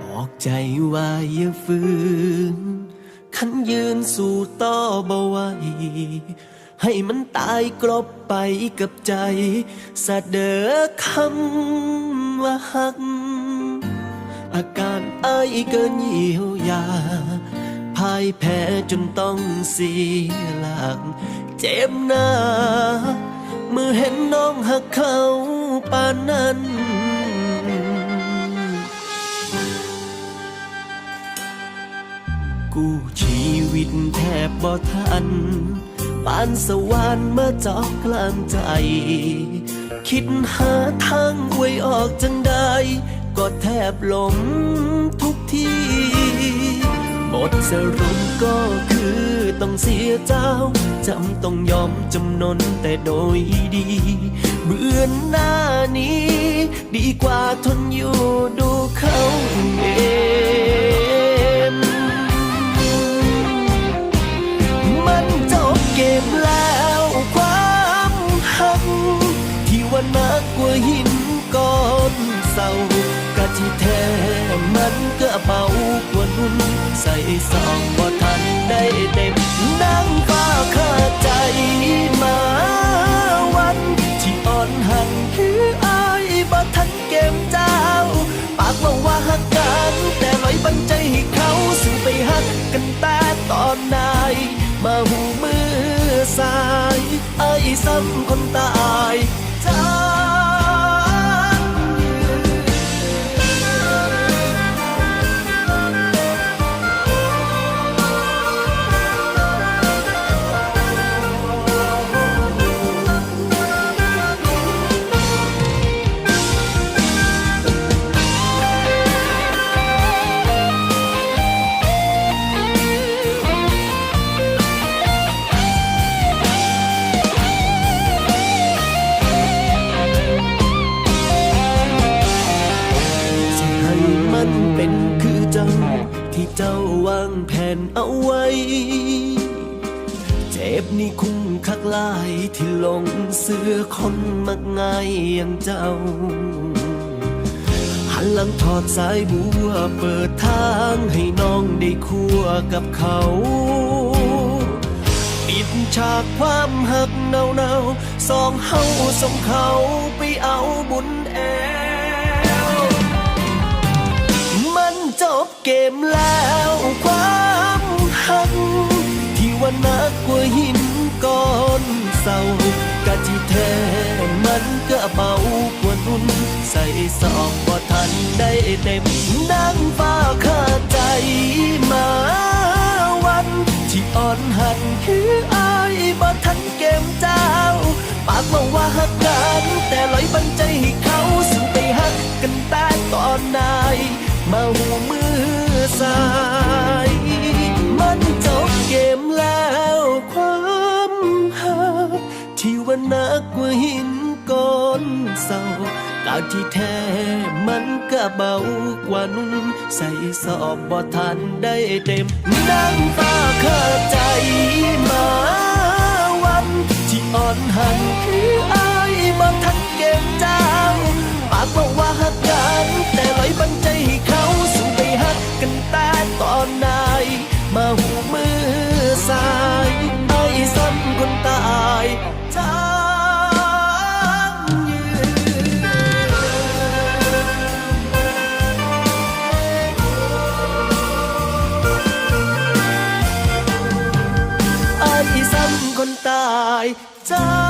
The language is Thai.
บอกใจว่าอย่าฝืนขันยืนสู่ต่อบ่ไหวให้มันตายกลบไปกับใจสะเดอคำว่าหัก อาการไอเกินเยียวยา พ่ายแพ้จนต้องเสียหลัก เจ็บหน้าเมื่อเห็นน้องหักเขาปานนั้นกู้ชีวิตแทบบ่ทันปานสวรรค์มาจอกกลางใจ คิดหาทางไว้ออกจังใดก็แทบหลงทุกที บทสรุปก็คือต้องเสียเจ้า จำต้องยอมจำนนแต่โดยดี เบือนหน้านี้ ดีกว่าทนอยู่ดูเขาเองมันจบเกมแล้วความหักที่ว่านักกว่าหินก้อนเศร้ากะที่แท้มันก็เบากว่านุ่น ใส่ซองบ่ทันได้เต็มนั่งฟ้าคาใจมาวัน ที่อ่อนหันคืออายบ่ทันเกมเจ้า ปากว่าว่าหักกันแต่ลอยบันใจให้เขาสู่ไปหักกันแต่ตอนไหนมาหูมือสายไอ้ายซ้ำคนตายางแผนเอาไว้ เจ็บนี่คุ้มคักลายที่หลงเสื้อคนมักง่ายอย่างเจ้า หันหลังถอดสายบัวเปิดทางให้น้องได้คั่วกับเขาปิดฉากความหักเนาเนาๆสองเฮาส่งเขาไปเอาบุญแอ เกมแล้วความหัก ที่ว่านักกว่าหินก้อนเศร้ากะที่แท้มันก็เบากว่านุ่น ใส่สอบบ่ทันได้เต็มนั่งฟ้าคาใจมาวัน ที่อ่อนหันคืออายบ่ทันเกมเจ้า ปากว่าว่าหักกันแต่ลอยบันใจให้เขา สู่ไปหักกันแต่ตอนไหนมาหูมือ สาย มันจบเกมแล้วความหักที่ว่านักกว่าหินก้อนเศร้ากาที่แท้มันก็เบากว่านุ่นใส่สอบบ่ทันได้เต็มนั่งฟ้าคาใจมาวันที่อ่อนหันคือายจ้